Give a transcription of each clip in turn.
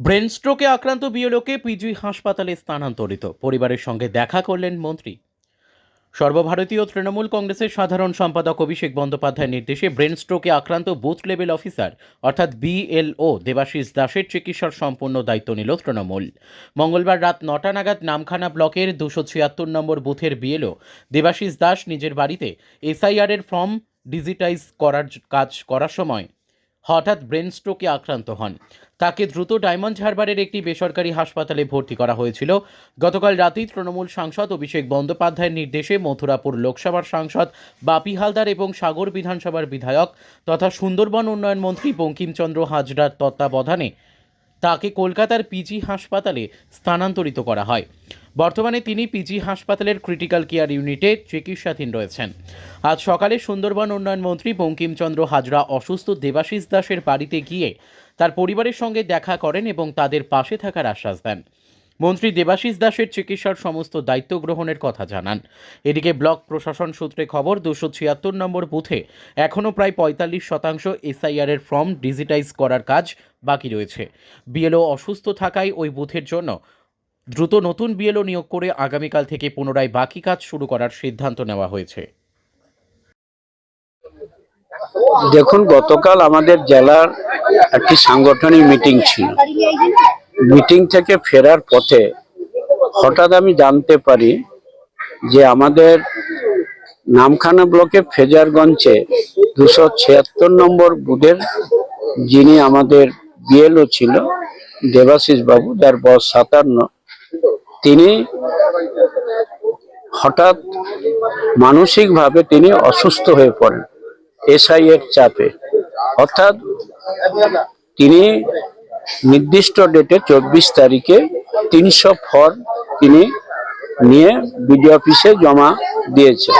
Brain স্ট্রোকে আক্রান্ত বিএলওকে PG হাসপাতালে স্থানান্তরিত। পরিবারের সঙ্গে দেখা করলেন মন্ত্রী। সর্বভারতীয় তৃণমূল কংগ্রেসের সাধারণ সম্পাদক অভিষেক বন্দ্যোপাধ্যায়ের নির্দেশে ব্রেন স্ট্রোকে আক্রান্ত বুথ লেভেল অফিসার, অর্থাৎ বিএলও দেবাশিস দাসের চিকিৎসার সম্পূর্ণ দায়িত্ব নিল তৃণমূল। মঙ্গলবার রাত নটা নাগাদ নামখানা ব্লকের দুশো ছিয়াত্তর নম্বর বুথের বিএলও দেবাশিস দাস নিজের বাড়িতে এসআইআর এর ফর্ম ডিজিটাইজ করার কাজ করার সময় হঠাৎ ব্রেন স্ট্রোকে আক্রান্ত হন। তাকে দ্রুত ডায়মন্ড হারবারের একটি বেসরকারি হাসপাতালে ভর্তি করা হয়েছিল। গতকাল রাতেই তৃণমূল সাংসদ অভিষেক বন্দ্যোপাধ্যায়ের নির্দেশে মথুরাপুর লোকসভার সাংসদ বাপি হালদার এবং সাগর বিধানসভার বিধায়ক তথা সুন্দরবন উন্নয়ন মন্ত্রী বঙ্কিমচন্দ্র হাজরার তত্ত্বাবধানে তাকে কলকাতার পিজি হাসপাতালে স্থানান্তরিত করা হয়। বর্তমানে তিনি পিজি হাসপাতালের ক্রিটিক্যাল কেয়ার ইউনিটে চিকিৎসাধীন রয়েছেন। আজ সকালে সুন্দরবন উন্নয়ন মন্ত্রী বঙ্কিমচন্দ্র হাজরা অসুস্থ দেবাশিস দাসের বাড়িতে গিয়ে তার পরিবারের সঙ্গে দেখা করেন এবং তাদের পাশে থাকার আশ্বাস দেন। মন্ত্রী দেবাশিস দাসের চিকিৎসার সমস্ত দায়িত্ব গ্রহণের কথা জানান। এদিকে ব্লক প্রশাসন সূত্রে খবর, দুশো ছিয়াত্তর নম্বর বুথে এখনও প্রায় পঁয়তাল্লিশ শতাংশ এসআইআর এর ফর্ম ডিজিটাইজ করার কাজ বাকি রয়েছে। বিএলও অসুস্থ থাকায় ওই বুথের জন্য দ্রুত নতুন বিএলও নিয়োগ করে আগামীকাল থেকে পুনরায় বাকি কাজ শুরু করার সিদ্ধান্ত নেওয়া হয়েছে। দেখুন, গতকাল আমাদের জেলার একটি সাংগঠনিক মিটিং ছিল। মিটিং থেকে ফেরার পথে হঠাৎ আমি জানতে পারি যে আমাদের নামখানা ব্লকে ফেজারগঞ্জে দুশো ছিয়াত্তর নম্বর বুথের যিনি আমাদের বিএলও ছিল, দেবাশিস বাবু, যার বয়স সাতান্ন, তিনি হঠাৎ মানসিকভাবে তিনি অসুস্থ হয়ে পড়েন এসআই এর চাপে। অর্থাৎ তিনি নির্দিষ্ট ডেটে চব্বিশ তারিখে তিনশো ফর্ম তিনি নিয়ে বিডিও অফিসে জমা দিয়েছে।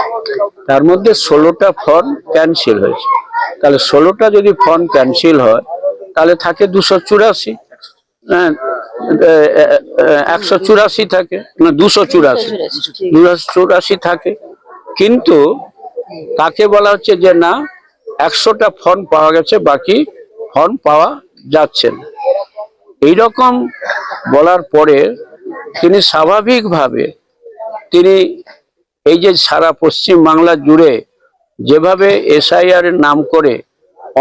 তার মধ্যে ষোলোটা ফর্ম ক্যান্সেল হয়েছে। তাহলে ষোলোটা যদি ফর্ম ক্যান্সেল হয় তাহলে থাকে দুশো চুরাশি। হ্যাঁ, একশো চুরাশি থাকে না দুশো চুরাশি। দুশো চুরাশি থাকে। কিন্তু তাকে বলা হচ্ছে যে না একশোটা ফর্ম পাওয়া গেছে বাকি ফর্ম পাওয়া যাচ্ছে না। এইরকম বলার পরে তিনি স্বাভাবিকভাবে তিনি এই যে সারা পশ্চিম বাংলা জুড়ে যেভাবে এসআইআর নাম করে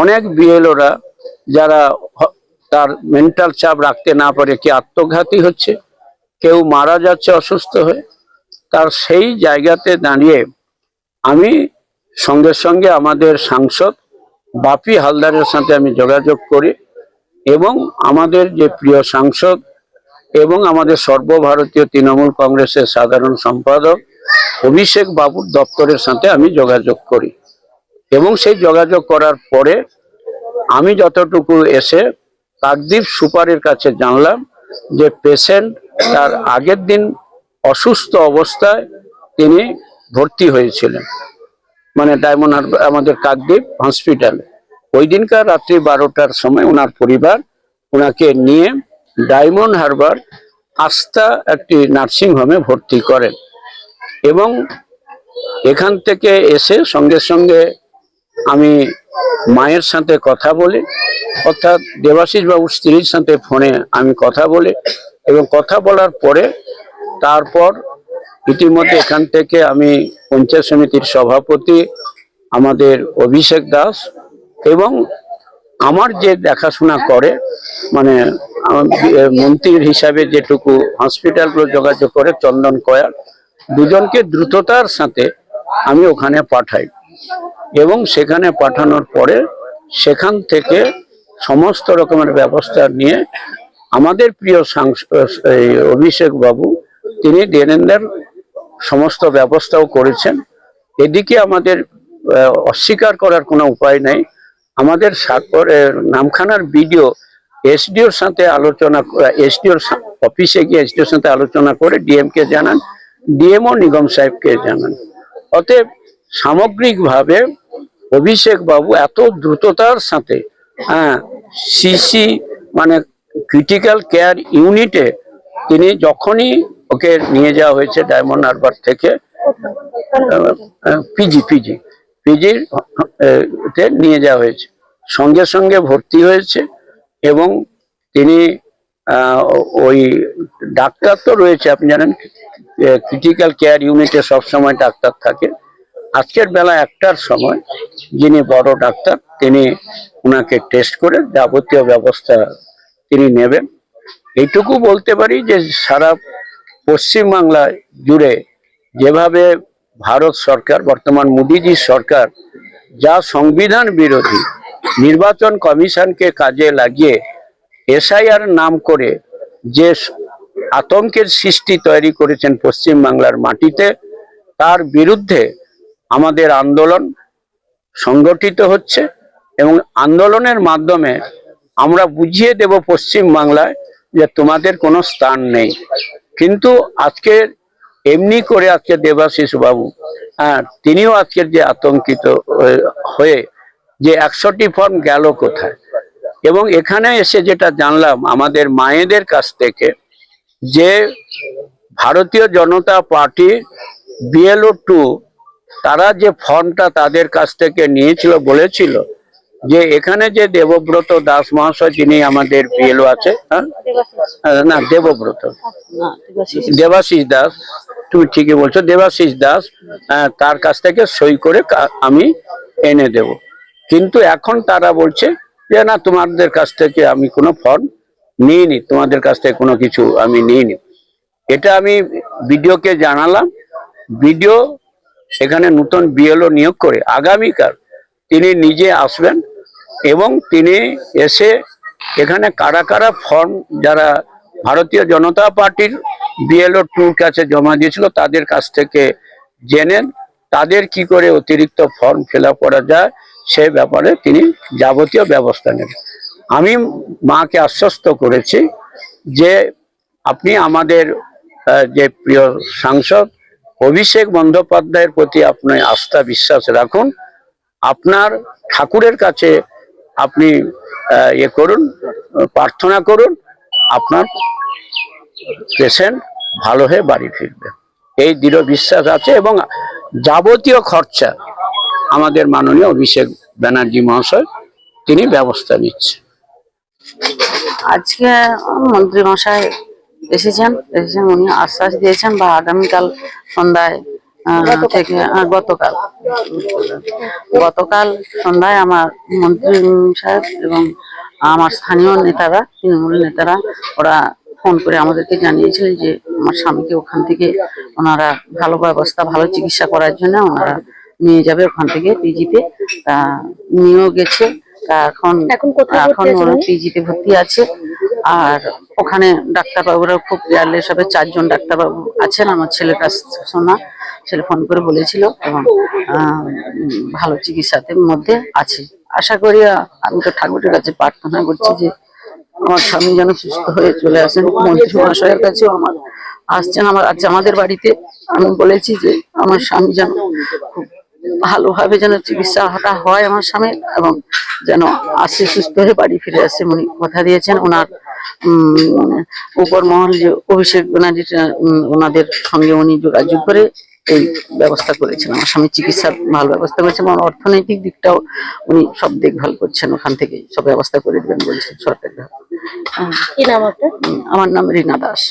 অনেক বিএলওরা যারা তার মেন্টাল চাপ রাখতে না পারে, কি আত্মঘাতী হচ্ছে, কেউ মারা যাচ্ছে অসুস্থ হয়ে, তার সেই জায়গাতে দাঁড়িয়ে আমি সঙ্গে সঙ্গে আমাদের সাংসদ বাপি হালদারের সাথে আমি যোগাযোগ করি। এবং আমাদের যে প্রিয় সাংসদ এবং আমাদের সর্বভারতীয় তৃণমূল কংগ্রেসের সাধারণ সম্পাদক অভিষেক বাবুর দপ্তরের সাথে আমি যোগাযোগ করি। এবং সেই যোগাযোগ করার পরে আমি যতটুকু এসে কাকদ্বীপ সুপারের কাছে জানলাম যে পেশেন্ট তার আগের দিন অসুস্থ অবস্থায় তিনি ভর্তি হয়েছিলেন। মানে ডায়মন্ড আমাদের কাকদ্বীপ হসপিটালে। ওই দিনকার রাত্রি বারোটার সময় ওনার পরিবার ওনাকে নিয়ে ডায়মন্ড হারবার আস্থা একটি নার্সিং হোমে ভর্তি করেন এবং এখান থেকে এসে সঙ্গে সঙ্গে আমি মায়ের সাথে কথা বলি, অর্থাৎ দেবাশিস বাবুর স্ত্রীর সাথে ফোনে আমি কথা বলি এবং কথা বলার পরে তারপর ইতিমধ্যে এখান থেকে আমি পঞ্চায়েত সমিতির সভাপতি আমাদের অভিষেক দাস এবং আমার যে দেখাশোনা করে মানে মন্ত্রীর হিসাবে যেটুকু হসপিটালগুলো যোগাযোগ করে, চন্দন কয়াল দুজনকে দ্রুততার সাথে আমি ওখানে পাঠাই। এবং সেখানে পাঠানোর পরে সেখান থেকে সমস্ত রকমের ব্যবস্থা নিয়ে আমাদের প্রিয় অভিষেক বাবু, তিনি ডেনেন্দার সমস্ত ব্যবস্থাও করেছেন। এদিকে আমাদের অস্বীকার করার কোনো উপায় নেই। আমাদের নামখানার ভিডিও এসডিওর সাথে আলোচনা এসডিওর অফিসে গিয়ে এসডিওর সাথে আলোচনা করে ডিএম কে জানান ডিএমও নিগম সাহেবকে জানান। অতএব সামগ্রিকভাবে অভিষেক বাবু এত দ্রুততার সাথে হ্যাঁ সিসি মানে ক্রিটিক্যাল কেয়ার ইউনিটে তিনি যখনই ওকে নিয়ে যাওয়া হয়েছে ডায়মন্ড হারবার থেকে পিজি পিজি পিজির তে নিয়ে যাওয়া হয়েছে। সঙ্গে সঙ্গে ভর্তি হয়েছে এবং তিনি ওই ডাক্তার তো রয়েছে, আপনি জানেন ক্রিটিক্যাল কেয়ার ইউনিটে সবসময় ডাক্তার থাকে। আজকের বেলা একটার সময় যিনি বড় ডাক্তার, তিনি ওনাকে টেস্ট করে যাবতীয় ব্যবস্থা তিনি নেবেন। এইটুকু বলতে পারি যে সারা পশ্চিমবাংলায় জুড়ে যেভাবে ভারত সরকার, বর্তমান মোদিজি সরকার যা সংবিধান বিরোধী নির্বাচন কমিশনকে কাজে লাগিয়ে এসআইআর নাম করে যে আতঙ্কের সৃষ্টি তৈরি করেছেন পশ্চিম বাংলার মাটিতে, তার বিরুদ্ধে আমাদের আন্দোলন সংগঠিত হচ্ছে এবং আন্দোলনের মাধ্যমে আমরা বুঝিয়ে দেব পশ্চিম বাংলায় যে তোমাদের কোনো স্থান নেই। কিন্তু আজকে এমনি করে আজকে দেবাশিস বাবু হ্যাঁ তিনিও আজকের যে আতঙ্কিত হয়ে- যে একশোটি ফর্ম গেল কোথায়? এবং এখানে এসে যেটা জানলাম, আমাদের মায়েদের কাছ থেকে যে ভারতীয় জনতা পার্টি বিএলও টু তারা যে ফর্মটা তাদের কাছ থেকে নিয়েছিল, বলেছিল যে এখানে যে দেবব্রত দাস মহাশয় যিনি আমাদের বিএলও আছে হ্যাঁ? না দেবব্রত। দেবাশিস দাস তুমি ঠিকই বলছো দেবাশিস দাস তার কাছ থেকে সই করে আমি এনে দেব। কিন্তু এখন তারা বলছে যে না তোমাদের কাছ থেকে আমি কোনো ফর্ম নিইনি তোমাদের কাছ থেকে কোনো কিছু আমি নিইনি। এটা আমি বিডিওকে জানালাম। বিডিও সেখানে নতুন বিএলও নিয়োগ করে আগামীকাল তিনি নিজে আসবেন এবং তিনি এসে এখানে কারা কারা ফর্ম যারা ভারতীয় জনতা পার্টির বিএলও টুর কাছে জমা দিয়েছিল তাদের কাছ থেকে জেনেন তাদের কি করে অতিরিক্ত ফর্ম ফিল করা যায় সে ব্যাপারে তিনি যাবতীয় ব্যবস্থা নেবেন আমি মাকে আশ্বস্ত করেছি যে আপনি আমাদের যে প্রিয় সাংসদ অভিষেক বন্দ্যোপাধ্যায়ের প্রতি আপনি আস্থা বিশ্বাস রাখুন। আপনার ঠাকুরের কাছে আপনি ইয়ে করুন, প্রার্থনা করুন, আপনার পেশেন্ট ভালো হয়ে বাড়ি ফিরবে। এই দৃঢ় বিশ্বাস আছে এবং যাবতীয় খরচা আমাদের মাননীয় অভিষেক ব্যানার্জি মহাশয়, তিনি ব্যবস্থা নিচ্ছেন আজকে মন্ত্রী মশাই এসেছেন এসেছেন, উনি আশ্বাস দিয়েছেন বা আগামীকাল সন্ধ্যায় থেকে গতকাল। গতকাল সন্ধ্যায় আমার মন্ত্রী সাহেব এবং আমার স্থানীয় নেতারা তৃণমূল নেতারা ওরা ফোন করে আমাদেরকে জানিয়েছিলেন যে আমার স্বামীকে ওখান থেকে ওনারা ভালো ব্যবস্থা ভালো চিকিৎসা করার জন্য ওনারা নিয়ে যাবে ওখান থেকে পিজিতে। তা নিয়েও গেছে। তা এখন এখন ওরা? পিজিতে ভর্তি আছে। আর ওখানে ডাক্তারবাবুরা খুব কেয়ারলেস হবে। চারজন ডাক্তারবাবু আছেন। আমার ছেলের কাছ শোনা। ছেলে ফোন করে বলেছিল এবং ভালো চিকিৎসাতে মধ্যে আছে। আশা করি আমি তো ঠাকুরের কাছে প্রার্থনা করছি যে আমার স্বামী যেন সুস্থ হয়ে চলে আসেন। মন্ত্রী মহাশয়ের কাছেও আমার আসছেন। আমার আজ আমাদের বাড়িতে আমি বলেছি যে আমার স্বামী যেন খুব ভালোভাবে যেন চিকিৎসাটা হয় আমার স্বামী এবং যেন আসে, সুস্থ হয়ে বাড়ি ফিরে আসে উনি কথা দিয়েছেন। ওনার উপর মহল যে অভিষেক ব্যানার্জি ওনাদের সঙ্গে উনি যোগাযোগ করে এই ব্যবস্থা করেছেন আমার স্বামী চিকিৎসার ভালো ব্যবস্থা করেছেন এবং অর্থনৈতিক দিকটাও উনি সব দেখভাল করছেন ওখান থেকে সব ব্যবস্থা করে দেবেন বলছেন সরকারি আমার নাম রীনা দাস।